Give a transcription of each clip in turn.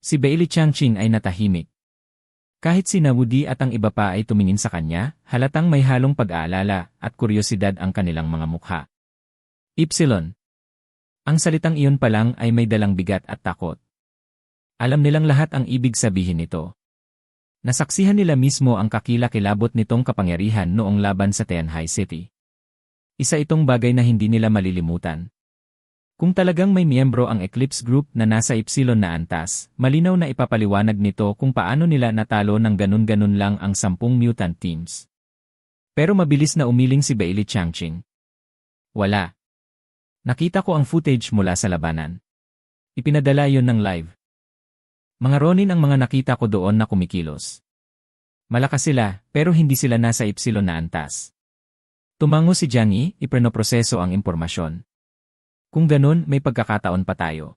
Si Bailey Changqing ay natahimik. Kahit si Woody at ang iba pa ay tumingin sa kanya, halatang may halong pag-aalala at kuryosidad ang kanilang mga mukha. Ypsilon. Ang salitang iyon pa lang ay may dalang bigat at takot. Alam nilang lahat ang ibig sabihin nito. Nasaksihan nila mismo ang kakilakilabot nitong kapangyarihan noong laban sa Tianhai City. Isa itong bagay na hindi nila malilimutan. Kung talagang may miyembro ang Eclipse Group na nasa Epsilon na antas, malinaw na ipapaliwanag nito kung paano nila natalo ng ganun-ganun lang ang sampung mutant teams. Pero mabilis na umiling si Bailey Changqing. Wala. Nakita ko ang footage mula sa labanan. Ipinadala yon ng live. Mga Ronin ang mga nakita ko doon na kumikilos. Malakas sila, pero hindi sila nasa Epsilon na antas. Tumango si Jiang Yi, iprenoproseso ang impormasyon. Kung ganun, may pagkakataon pa tayo.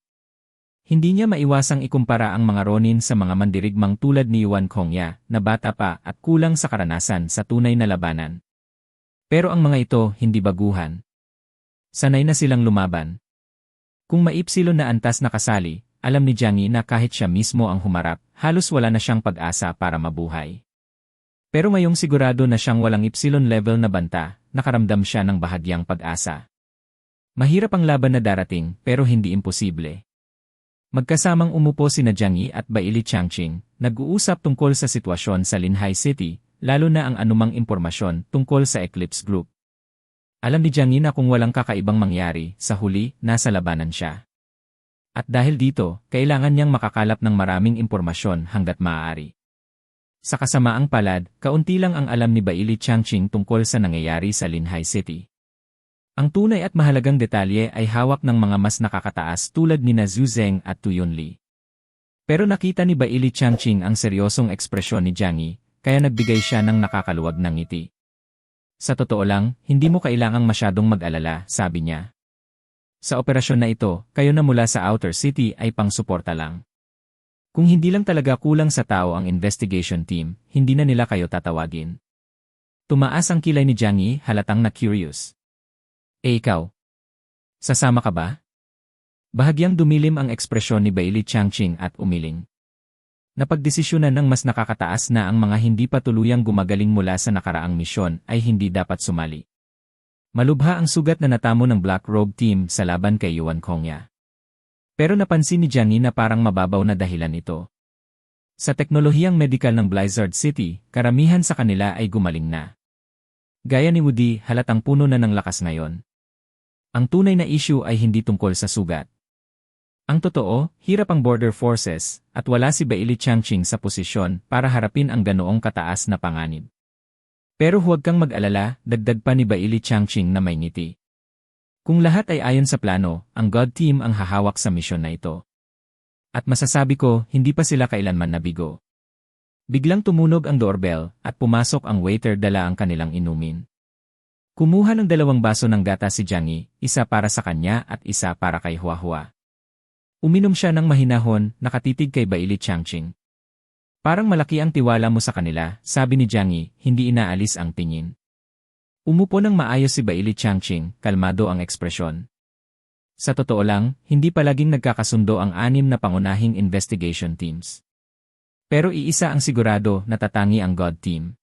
Hindi niya maiwasang ikumpara ang mga Ronin sa mga mandirigmang tulad ni Yuan Kongya na bata pa at kulang sa karanasan sa tunay na labanan. Pero ang mga ito hindi baguhan. Sanay na silang lumaban. Kung maipsilo na antas na kasali, alam ni Jiang na kahit siya mismo ang humarap, halos wala na siyang pag-asa para mabuhay. Pero ngayong sigurado na siyang walang ipsilon level na banta, nakaramdam siya ng bahagyang pag-asa. Mahirap ang laban na darating pero hindi imposible. Magkasamang umupo si Jiang Yi at Baili Changqing, nag-uusap tungkol sa sitwasyon sa Linhai City, lalo na ang anumang impormasyon tungkol sa Eclipse Group. Alam ni Jiang Yi na kung walang kakaibang mangyari, sa huli, nasa labanan siya. At dahil dito, kailangan niyang makakalap ng maraming impormasyon hanggat maaari. Sa kasamaang palad, kaunti lang ang alam ni Baili Changqing tungkol sa nangyayari sa Linhai City. Ang tunay at mahalagang detalye ay hawak ng mga mas nakakataas tulad ni na Zhu at Tu Yunli. Pero nakita ni Baili Changqing ang seryosong ekspresyon ni Jiang Yi, kaya nagbigay siya ng nakakaluwag ng ngiti. Sa totoo lang, hindi mo kailangang masyadong mag-alala, sabi niya. Sa operasyon na ito, kayo na mula sa Outer City ay pang-suporta lang. Kung hindi lang talaga kulang sa tao ang investigation team, hindi na nila kayo tatawagin. Tumaas ang kilay ni Jiang Yi halatang na curious. E ikaw? Sasama ka ba? Bahagyang dumilim ang ekspresyon ni Bailey Changqing at umiling. Napagdesisyonan ng mas nakakataas na ang mga hindi pa tuluyang gumagaling mula sa nakaraang misyon ay hindi dapat sumali. Malubha ang sugat na natamo ng Black Robe Team sa laban kay Yuan Kongya. Pero napansin ni Jiang na parang mababaw na dahilan ito. Sa teknolohiyang medikal ng Blizzard City, karamihan sa kanila ay gumaling na. Gaya ni Woody, halatang puno na ng lakas ngayon. Ang tunay na issue ay hindi tungkol sa sugat. Ang totoo, hirap ang border forces, at wala si Bailey Changqing sa posisyon para harapin ang ganoong kataas na panganib. Pero huwag kang mag-alala, dagdag pa ni Bailey Changqing na may ngiti. Kung lahat ay ayon sa plano, ang God Team ang hahawak sa misyon na ito. At masasabi ko, hindi pa sila kailanman nabigo. Biglang tumunog ang doorbell at pumasok ang waiter dala ang kanilang inumin. Kumuha ng dalawang baso ng gata si Jiang isa para sa kanya at isa para kay Huahua. Uminom siya ng mahinahon, nakatitig kay Baili Changqing. Parang malaki ang tiwala mo sa kanila, sabi ni Jiang hindi inaalis ang tingin. Umupo ng maayos si Baili Changqing, kalmado ang ekspresyon. Sa totoo lang, hindi palaging nagkakasundo ang anim na pangunahing investigation teams. Pero iisa ang sigurado na tatangi ang God Team.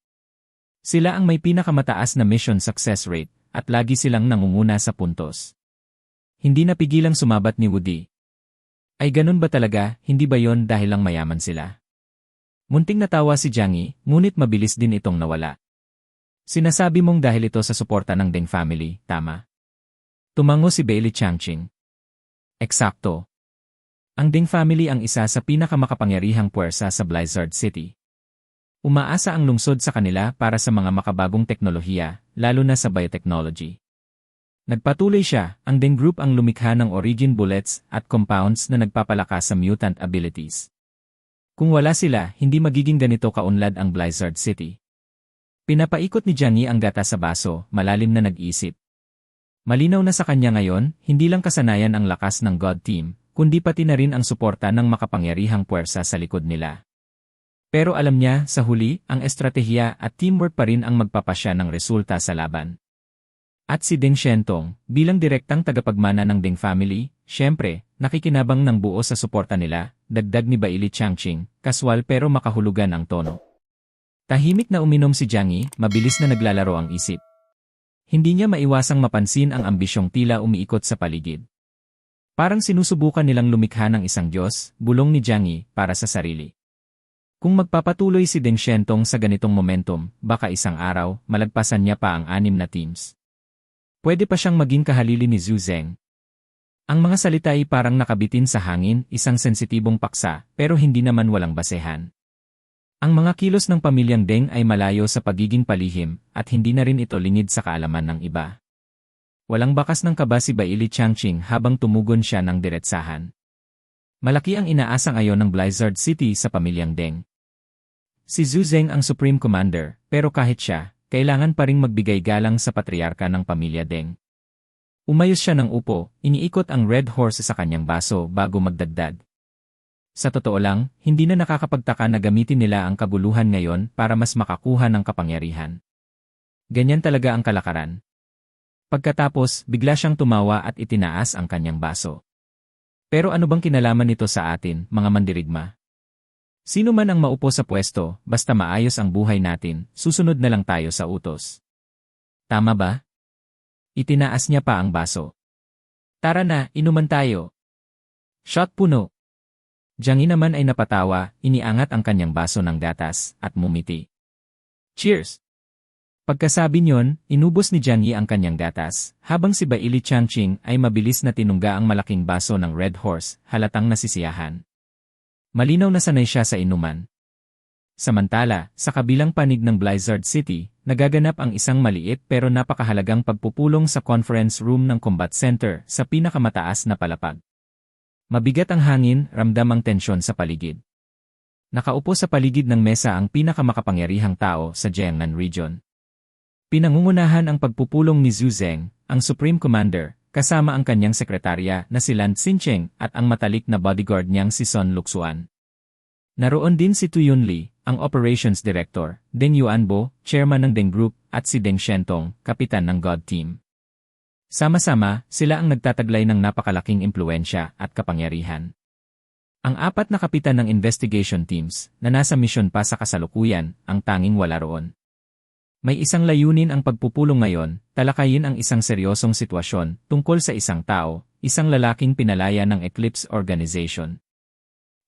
Sila ang may pinakamataas na mission success rate, at lagi silang nangunguna sa puntos. Hindi napigilang sumabat ni Woody. Ay ganun ba talaga, hindi ba yon dahil lang mayaman sila? Munting natawa si Jiang ngunit mabilis din itong nawala. Sinasabi mong dahil ito sa suporta ng Deng family, tama? Tumango si Bailey Changqing. Eksakto. Ang Deng family ang isa sa pinakamakapangyarihang puwersa sa Blizzard City. Umaasa ang lungsod sa kanila para sa mga makabagong teknolohiya, lalo na sa biotechnology. Nagpatuloy siya, ang Deng Group ang lumikha ng origin bullets at compounds na nagpapalakas sa mutant abilities. Kung wala sila, hindi magiging ganito kaunlad ang Blizzard City. Pinapaikot ni Johnny ang gata sa baso, malalim na nag-isip. Malinaw na sa kanya ngayon, hindi lang kasanayan ang lakas ng God Team, kundi pati na rin ang suporta ng makapangyarihang puwersa sa likod nila. Pero alam niya, sa huli, ang estratehiya at teamwork pa rin ang magpapasya ng resulta sa laban. At si Deng Shentong, bilang direktang tagapagmana ng Deng family, syempre, nakikinabang ng buo sa suporta nila, dagdag ni Bailey Changqing, kaswal pero makahulugan ang tono. Tahimik na uminom si Jiang Yi, mabilis na naglalaro ang isip. Hindi niya maiwasang mapansin ang ambisyong tila umiikot sa paligid. Parang sinusubukan nilang lumikha ng isang Diyos, bulong ni Jiang Yi, para sa sarili. Kung magpapatuloy si Deng Shentong sa ganitong momentum, baka isang araw, malagpasan niya pa ang anim na teams. Pwede pa siyang maging kahalili ni Zhu Zeng. Ang mga salita ay parang nakabitin sa hangin, isang sensitibong paksa, pero hindi naman walang basehan. Ang mga kilos ng pamilyang Deng ay malayo sa pagiging palihim, at hindi na rin ito lingid sa kaalaman ng iba. Walang bakas ng kaba si Baili Changqing habang tumugon siya ng diretsahan. Malaki ang inaasang ayon ng Blizzard City sa pamilyang Deng. Si Zhu ang Supreme Commander, pero kahit siya, kailangan pa ring magbigay galang sa patriarka ng pamilya Deng. Umayos siya ng upo, iniikot ang red horse sa kanyang baso bago magdagdag. Sa totoo lang, hindi na nakakapagtaka na gamitin nila ang kabuluhan ngayon para mas makakuha ng kapangyarihan. Ganyan talaga ang kalakaran. Pagkatapos, bigla siyang tumawa at itinaas ang kanyang baso. Pero ano bang kinalaman nito sa atin, mga mandirigma? Sino man ang maupo sa pwesto, basta maayos ang buhay natin, susunod na lang tayo sa utos. Tama ba? Itinaas niya pa ang baso. Tara na, inuman tayo. Shot puno. Jiangyi naman ay napatawa, iniangat ang kanyang baso ng gatas, at mumiti. Cheers! Pagkasabi niyon, inubos ni Jiangyi ang kanyang gatas, habang si Baili Changqing ay mabilis na tinungga ang malaking baso ng Red Horse, halatang nasisiyahan. Malinaw na sanay siya sa inuman. Samantala, sa kabilang panig ng Blizzard City, nagaganap ang isang maliit pero napakahalagang pagpupulong sa conference room ng Combat Center sa pinakamataas na palapag. Mabigat ang hangin, ramdam ang tensyon sa paligid. Nakaupo sa paligid ng mesa ang pinakamakapangyarihang tao sa Jiangnan region. Pinangungunahan ang pagpupulong ni Zhu Zeng, ang Supreme Commander, kasama ang kanyang sekretarya na si Lan Xincheng at ang matalik na bodyguard niyang si Son Luxuan. Naroon din si Tu Yunli, ang Operations Director, Deng Yuanbo, Chairman ng Deng Group, at si Deng Shentong, Kapitan ng God Team. Sama-sama, sila ang nagtataglay ng napakalaking impluensya at kapangyarihan. Ang apat na kapitan ng investigation teams na nasa misyon pa sa kasalukuyan ang tanging wala roon. May isang layunin ang pagpupulong ngayon, talakayin ang isang seryosong sitwasyon tungkol sa isang tao, isang lalaking pinalaya ng Eclipse Organization.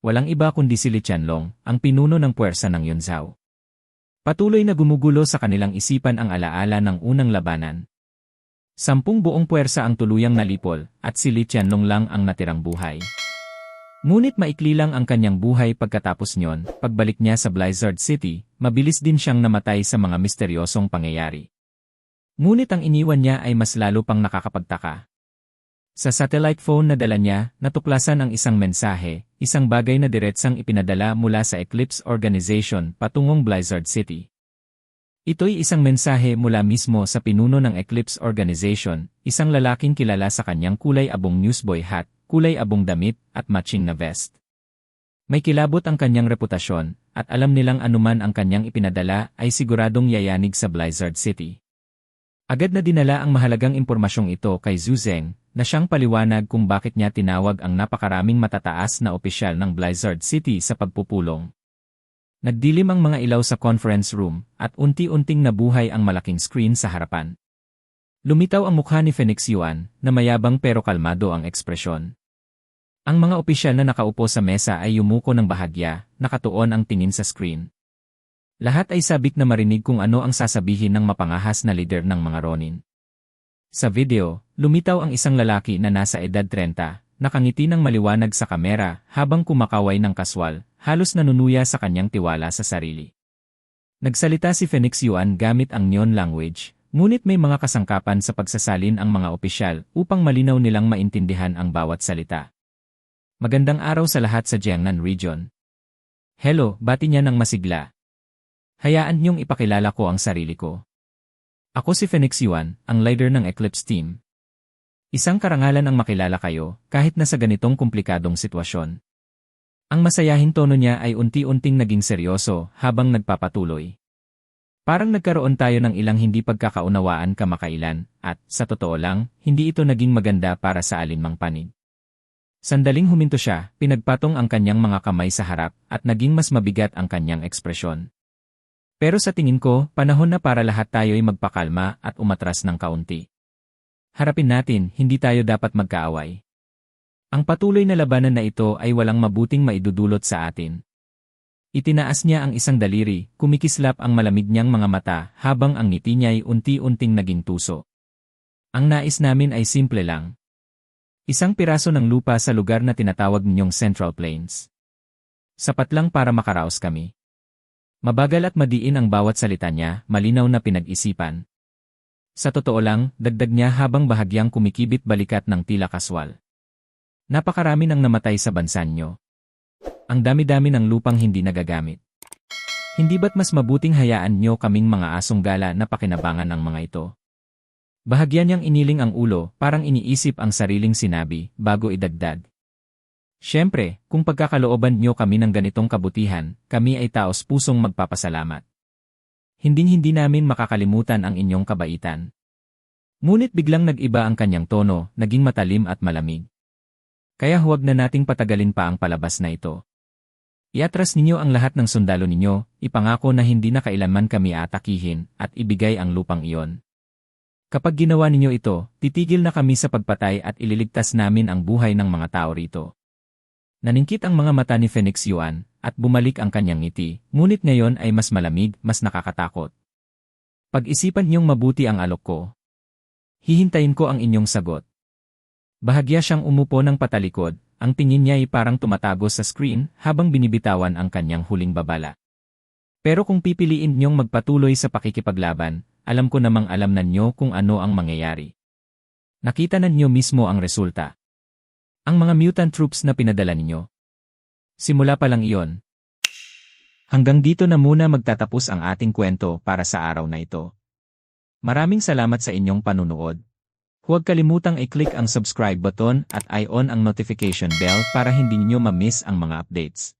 Walang iba kundi si Li Chanlong, ang pinuno ng puwersa ng Yunzhao. Patuloy na gumugulo sa kanilang isipan ang alaala ng unang labanan. Sampung buong puwersa ang tuluyang nalipol, at si Li Chanlong lang ang natirang buhay. Ngunit maikli lang ang kanyang buhay pagkatapos nyon, pagbalik niya sa Blizzard City, mabilis din siyang namatay sa mga misteryosong pangyayari. Ngunit ang iniwan niya ay mas lalo pang nakakapagtaka. Sa satellite phone na dala niya, natuklasan ang isang mensahe, isang bagay na diretsang ipinadala mula sa Eclipse Organization patungong Blizzard City. Ito'y isang mensahe mula mismo sa pinuno ng Eclipse Organization, isang lalaking kilala sa kanyang kulay abong newsboy hat, kulay abong damit, at matching na vest. May kilabot ang kanyang reputasyon, at alam nilang anuman ang kanyang ipinadala ay siguradong yayanig sa Blizzard City. Agad na dinala ang mahalagang impormasyong ito kay Zhu Zeng, na siyang paliwanag kung bakit niya tinawag ang napakaraming matataas na opisyal ng Blizzard City sa pagpupulong. Nagdilim ang mga ilaw sa conference room, at unti-unting nabuhay ang malaking screen sa harapan. Lumitaw ang mukha ni Phoenix Yuan, na mayabang pero kalmado ang ekspresyon. Ang mga opisyal na nakaupo sa mesa ay yumuko ng bahagya, nakatuon ang tingin sa screen. Lahat ay sabik na marinig kung ano ang sasabihin ng mapangahas na leader ng mga Ronin. Sa video, lumitaw ang isang lalaki na nasa edad 30, nakangiti ng maliwanag sa kamera habang kumakaway ng kaswal, halos nanunuya sa kanyang tiwala sa sarili. Nagsalita si Phoenix Yuan gamit ang neon language, ngunit may mga kasangkapan sa pagsasalin ang mga opisyal upang malinaw nilang maintindihan ang bawat salita. Magandang araw sa lahat sa Jiangnan Region. Hello, bati niya ng masigla. Hayaan niyong ipakilala ko ang sarili ko. Ako si Phoenix Yuan, ang leader ng Eclipse Team. Isang karangalan ang makilala kayo, kahit na sa ganitong komplikadong sitwasyon. Ang masayahin tono niya ay unti-unting naging seryoso habang nagpapatuloy. Parang nagkaroon tayo ng ilang hindi pagkakaunawaan kamakailan, at, sa totoo lang, hindi ito naging maganda para sa alinmang panig. Sandaling huminto siya, pinagpatong ang kanyang mga kamay sa harap, at naging mas mabigat ang kanyang ekspresyon. Pero sa tingin ko, panahon na para lahat tayo'y magpakalma at umatras ng kaunti. Harapin natin, hindi tayo dapat magkaaway. Ang patuloy na labanan na ito ay walang mabuting maidudulot sa atin. Itinaas niya ang isang daliri, kumikislap ang malamig niyang mga mata habang ang ngiti niya'y unti-unting naging tuso. Ang nais namin ay simple lang. Isang piraso ng lupa sa lugar na tinatawag ninyong Central Plains. Sapat lang para makaraos kami. Mabagal at madiin ang bawat salita niya, malinaw na pinag-isipan. Sa totoo lang, dagdag niya habang bahagyang kumikibit balikat ng tila kaswal. Napakarami nang namatay sa bansa niyo. Ang dami-dami ng lupang hindi nagagamit. Hindi ba't mas mabuting hayaan niyo kaming mga asong gala na pakinabangan ng mga ito? Bahagyan niyang iniling ang ulo, parang iniisip ang sariling sinabi, bago idagdag. Siyempre, kung pagkakalooban niyo kami ng ganitong kabutihan, kami ay taos pusong magpapasalamat. Hinding-hindi namin makakalimutan ang inyong kabaitan. Ngunit biglang nag-iba ang kanyang tono, naging matalim at malamig. Kaya huwag na nating patagalin pa ang palabas na ito. Iatras ninyo ang lahat ng sundalo ninyo, ipangako na hindi na kailanman kami atakihin, at ibigay ang lupang iyon. Kapag ginawa ninyo ito, titigil na kami sa pagpatay at ililigtas namin ang buhay ng mga tao rito. Naningkit ang mga mata ni Phoenix Yuan, at bumalik ang kanyang ngiti, ngunit ngayon ay mas malamig, mas nakakatakot. Pag-isipan niyong mabuti ang alok ko. Hihintayin ko ang inyong sagot. Bahagya siyang umupo ng patalikod, ang tingin niya ay parang tumatago sa screen habang binibitawan ang kanyang huling babala. Pero kung pipiliin niyong magpatuloy sa pakikipaglaban, alam ko namang alam na nyo kung ano ang mangyayari. Nakita na nyo mismo ang resulta. Ang mga mutant troops na pinadala ninyo. Simula pa lang iyon. Hanggang dito na muna magtatapos ang ating kwento para sa araw na ito. Maraming salamat sa inyong panunood. Huwag kalimutang i-click ang subscribe button at i-on ang notification bell para hindi ninyo ma-miss ang mga updates.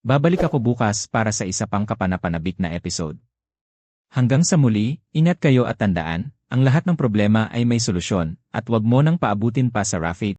Babalik ako bukas para sa isa pang kapanapanabik na episode. Hanggang sa muli, ingat kayo at tandaan, ang lahat ng problema ay may solusyon, at wag mo nang paabutin pa sa Rafate